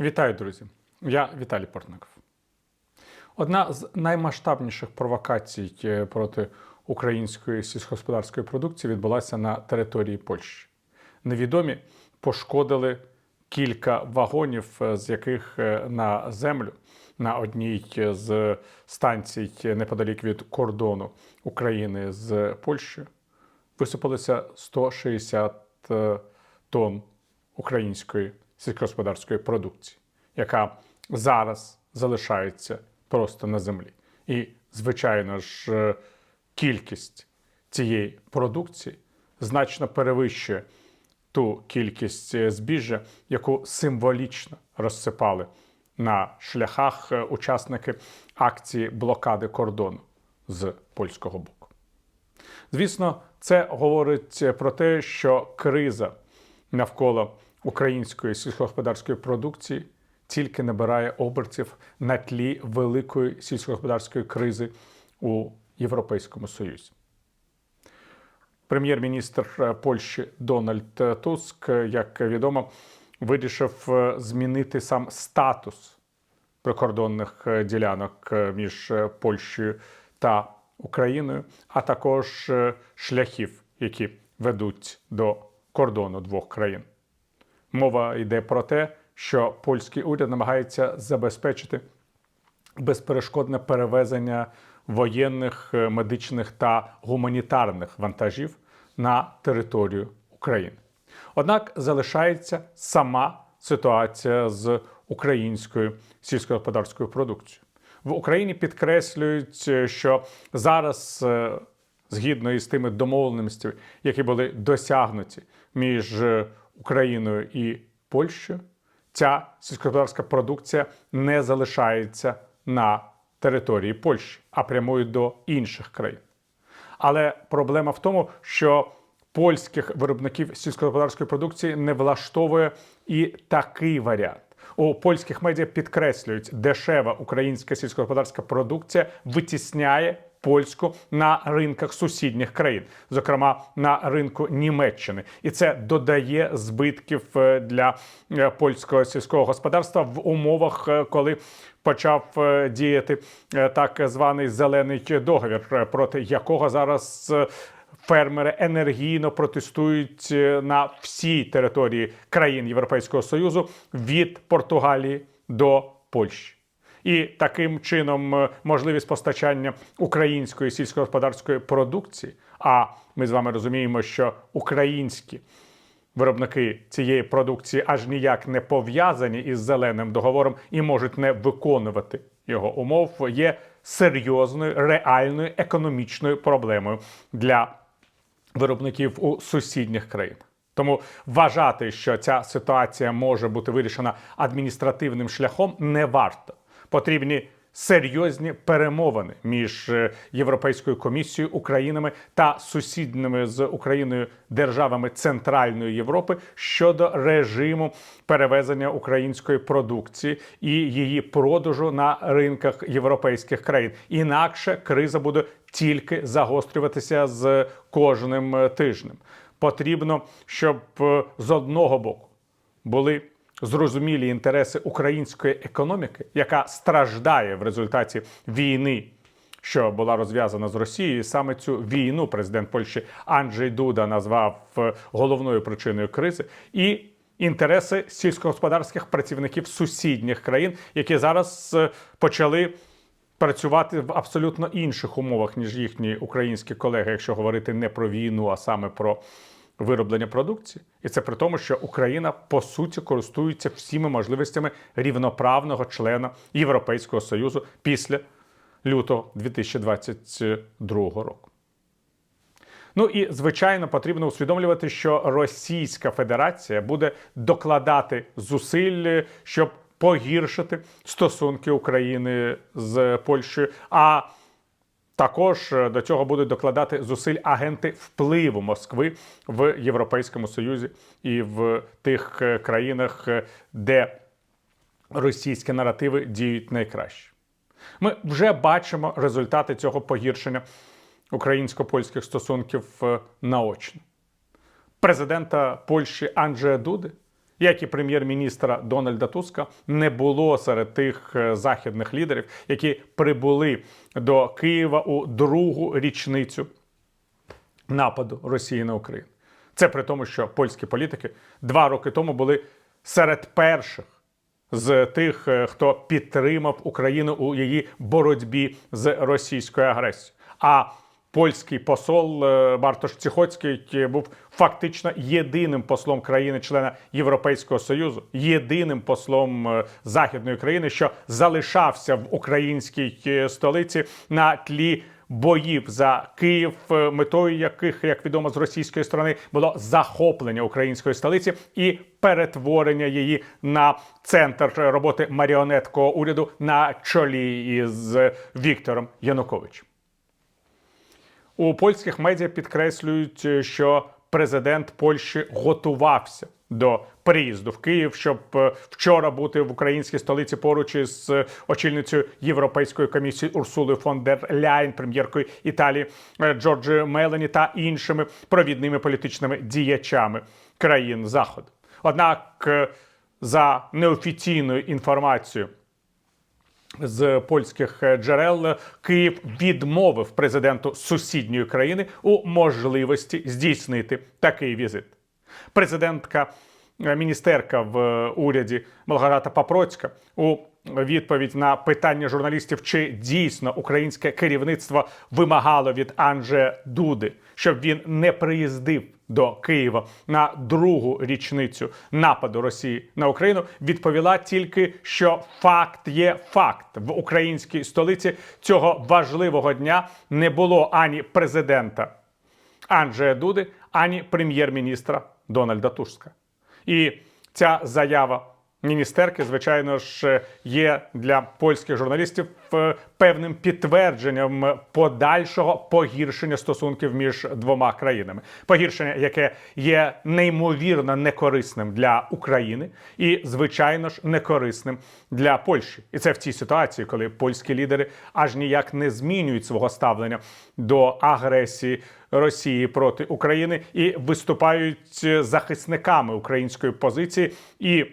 Вітаю, друзі! Я Віталій Портников. Одна з наймасштабніших провокацій е, проти української сільськогосподарської продукції відбулася на території Польщі. Невідомі пошкодили кілька вагонів, е, з яких е, на землю на одній з станцій неподалік від кордону України з Польщею висипалося 160 е, тонн української сільськогосподарської продукції, яка зараз залишається просто на землі. І, звичайно ж, е, кількість цієї продукції значно перевищує ту кількість е, збіжжя, яку символічно розсипали на шляхах е, учасники акції блокади кордону з польського боку. Звісно, це говорить про те, що криза навколо української сільськогосподарської продукції тільки набирає обертів на тлі великої сільськогосподарської кризи у Європейському Союзі. Прем'єр-міністр е, Польщі Дональд Туск, е, як відомо, вирішив е, змінити сам статус прикордонних ділянок між Польщею та Україною, а також шляхів, які ведуть до кордону двох країн. Мова йде про те, що польський уряд намагається забезпечити безперешкодне перевезення воєнних, е, медичних та гуманітарних вантажів на територію України. Однак залишається сама ситуація з українською сільськогосподарською продукцією. В Україні підкреслюють, е, що зараз, е, згідно із тими домовленостями, які були досягнуті між Україною і Польщею, ця сільськогосподарська продукція не залишається на території Польщі, а прямує до інших країн. Але проблема в тому, що польських виробників сільськогосподарської продукції не влаштовує і такий варіант. У польських медіа підкреслюють, дешева українська сільськогосподарська продукція витісняє польську на ринках сусідніх країн, зокрема на ринку Німеччини, і це додає збитків е, для е, польського сільського господарства в умовах, е, коли почав діяти так званий зелений договір, проти якого зараз. Фермери енергійно протестують на всій території країн Європейського Союзу від Португалії до Польщі. І таким чином е, можливість постачання української сільськогосподарської продукції. А ми з вами розуміємо, що українські виробники цієї продукції аж ніяк не пов'язані із зеленим договором і можуть не виконувати його умов, є серйозною реальною економічною проблемою для виробників у сусідніх країнах. Тому вважати, що ця ситуація може бути вирішена адміністративним шляхом, не варто. Потрібні серйозні перемовини між е, Європейською комісією, Українами та сусідними з Україною державами Центральної Європи щодо режиму перевезення української продукції і її продажу на ринках європейських країн. Інакше криза буде тільки загострюватися з кожним е, тижнем. Потрібно, щоб е, з одного боку були зрозумілі інтереси української економіки, яка страждає в результаті війни, що була розв'язана з Росією. І Саме цю війну президент Польщі Анджей Дуда назвав е, головною причиною кризи і. Інтереси сільськогосподарських працівників сусідніх країн, які зараз е, почали працювати в абсолютно інших умовах, ніж їхні українські колеги, якщо говорити не про війну, а саме про вироблення продукції. І це при тому, що Україна по суті користується всіми можливостями рівноправного члена Європейського Союзу після лютого 2022 року. Ну і звичайно потрібно усвідомлювати, що Російська Федерація буде докладати зусиль, щоб погіршити стосунки України з Польщею. А також е, до цього будуть докладати зусиль агенти впливу Москви в Європейському Союзі і в тих е, країнах, е, де російські наративи діють найкраще. Ми вже бачимо результати цього погіршення українсько-польських стосунків е, наочно. Президента Польщі Анджея Дуди як і прем'єр-міністра Дональда Туска, не було серед тих е, західних лідерів, які прибули до Києва у другу річницю нападу Росії на Україну. Це при тому, що польські політики два роки тому були серед перших з тих, е, хто підтримав Україну у її боротьбі з російською агресією. А польський посол Бартош Ціхоцький е, був фактично єдиним послом країни-члена Європейського союзу, єдиним послом е, західної країни, що залишався в українській е, столиці на тлі. Боїв за Київ, метою яких, як відомо, з російської сторони було захоплення української столиці і перетворення її на центр роботи маріонеткового уряду на чолі із Віктором Януковичем. У польських медіа підкреслюють, е, що президент Польщі готувався до приїзду в Київ, щоб е, вчора бути в українській столиці поруч із е, очільницею Європейської комісії Урсулою фон дер Ляйн, прем'єркою Італії Джорджією Мелані та іншими провідними політичними діячами країн Заходу. Однак, за неофіційною інформацією з польських е, джерел Київ відмовив президенту сусідньої країни у можливості здійснити такий візит. Президентка е, міністерка в е, уряді Малгарата Папроцька у відповідь на питання журналістів, чи дійсно українське керівництво вимагало від Анже Дуди, щоб він не приїздив до Києва на другу річницю нападу Росії на Україну, відповіла тільки, що факт є факт в українській столиці цього важливого дня не було ані президента Анджея Дуди, ані прем'єр-міністра Дональда Туска. І ця заява міністерки, звичайно ж, є для польських журналістів е, певним підтвердженням подальшого погіршення стосунків між двома країнами. Погіршення, яке є неймовірно некорисним для України і, звичайно ж, некорисним для Польщі. І це в цій ситуації, коли польські лідери аж ніяк не змінюють свого ставлення до агресії. Росії проти України і виступають захисниками української позиції і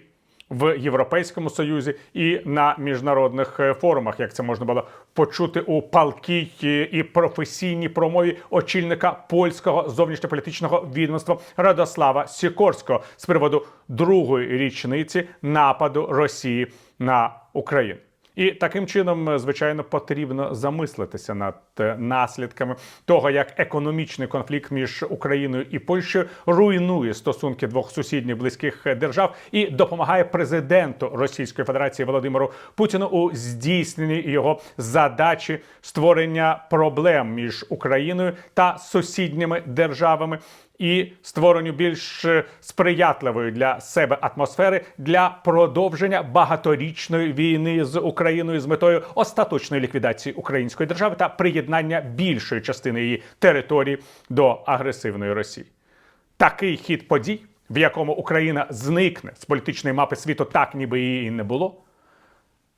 в Європейському Союзі і на міжнародних е, форумах, як це можна було почути у палкій е, і професійній промові очільника польського зовнішньополітичного відомства Радослава Сікорського з приводу другої річниці нападу Росії на Україну. І таким чином, е, звичайно, потрібно замислитися над е, наслідками того, як економічний конфлікт між Україною і Польщею руйнує стосунки двох сусідніх близьких е, держав і допомагає президенту Російської Федерації Володимиру Путіну у здійсненні його задачі створення проблем між Україною та сусідніми державами і створенню більш е, сприятливої для себе атмосфери для продовження багаторічної війни з Україною з метою остаточної ліквідації української держави та приєднання більшої частини її території до агресивної Росії. Такий хід подій, в якому Україна зникне з політичної мапи світу, так ніби її і не було,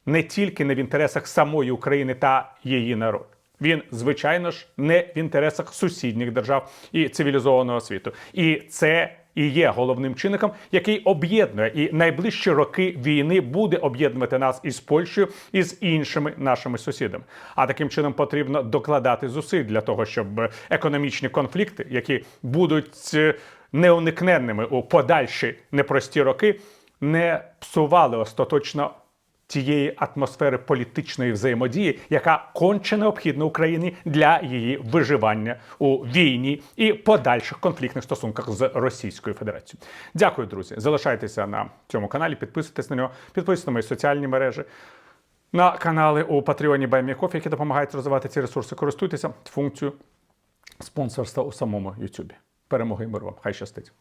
не тільки не в інтересах самої України та її народу. Він, звичайно ж, не в інтересах сусідніх держав і цивілізованого світу. І це і є головним чинником, який об'єднує і найближчі роки війни буде об'єднувати нас із Польщею і з іншими нашими сусідами. А таким чином потрібно докладати зусиль для того, щоб економічні конфлікти, які будуть е, неуникненними у подальші непрості роки, не псували остаточно тієї атмосфери політичної взаємодії, яка конче необхідна Україні для її виживання у війні і подальших конфліктних стосунках з Російською Федерацією. Дякую, друзі. Залишайтеся на цьому каналі, підписуйтесь на нього, підписуйтесь на мої соціальні мережі. На канали у Патреоні BuyMeCoffee, які допомагають розвивати ці ресурси, користуйтеся функцією спонсорства у самому YouTube. Перемоги і миру вам. Хай щастить.